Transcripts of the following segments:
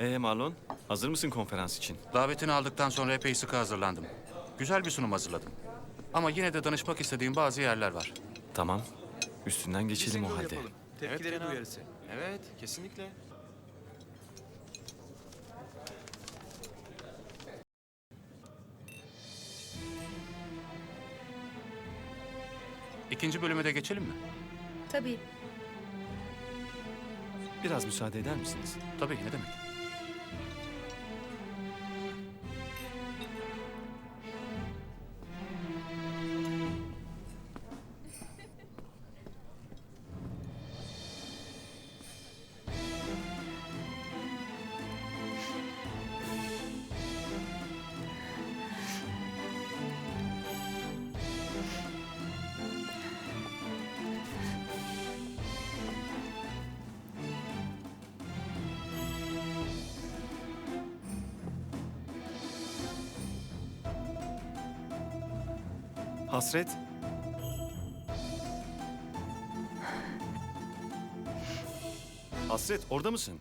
Ee Marlon, hazır mısın konferans için? Davetini aldıktan sonra epey sıkı hazırlandım. Güzel bir sunum hazırladım. Ama yine de danışmak istediğim bazı yerler var. Tamam. Üstünden geçelim o halde. Tepkileri duyarız. Evet, kesinlikle. İkinci bölüme de geçelim mi? Tabii. Biraz müsaade eder misiniz? Tabii ne demek. Hasret. Hasret, orada mısın?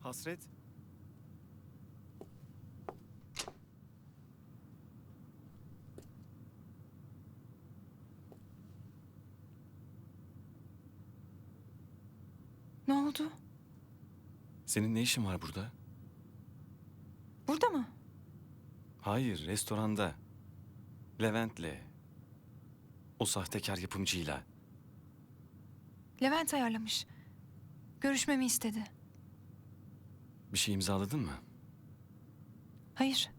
Hasret. Ne oldu? Senin ne işin var burada? Burada mı? Hayır, restoranda. Levent'le. O sahtekar yapımcıyla. Levent ayarlamış. Görüşmemi istedi. Bir şey imzaladın mı? Hayır.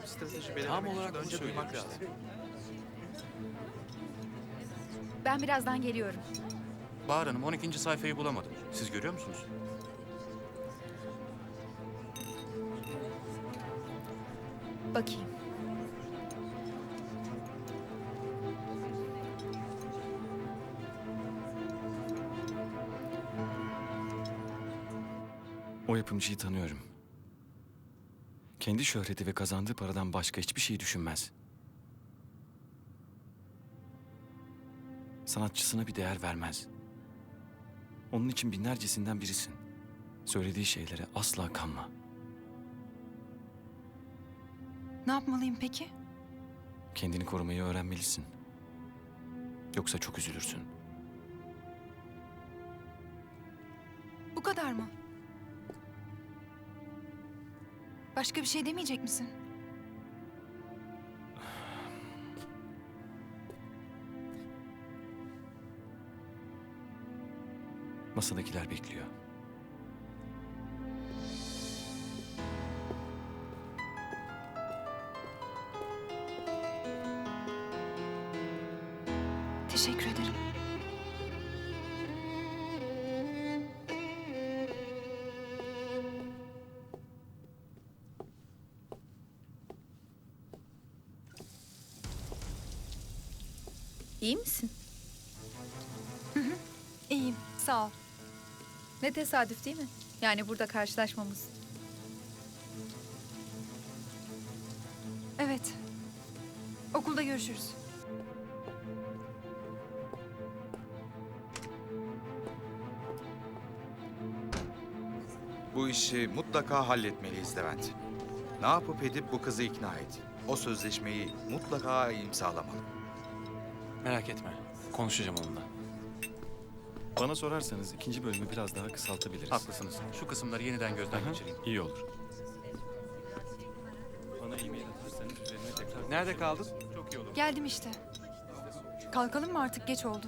Doğru bir strateji belirlemek Tam için olarak bunu önce duymak söylüyorum lazım. Ben birazdan geliyorum. Bahar Hanım 12. sayfayı bulamadım. Siz görüyor musunuz? Bakayım. O yapımcıyı tanıyorum. Kendi şöhreti ve kazandığı paradan başka hiçbir şey düşünmez. Sanatçısına bir değer vermez. Onun için binlercesinden birisin. Söylediği şeylere asla kanma. Ne yapmalıyım peki? Kendini korumayı öğrenmelisin. Yoksa çok üzülürsün. Bu kadar mı? Başka bir şey demeyecek misin? Masadakiler bekliyor. Teşekkür ederim. İyi misin? İyiyim, sağ ol. Ne tesadüf değil mi? Yani burada karşılaşmamız. Evet. Okulda görüşürüz. Bu işi mutlaka halletmeliyiz Levent. Ne yapıp edip bu kızı ikna et. O sözleşmeyi mutlaka imzalamalı. Merak etme. Konuşacağım onunla. Bana sorarsanız ikinci bölümü biraz daha kısaltabiliriz. Haklısınız. Şu kısımları yeniden gözden Aha, geçireyim. İyi olur. Bana e-mail atarsanız üzerine tekrar... Nerede kaldın? Çok iyi olur. Geldim işte. Kalkalım mı artık geç oldu.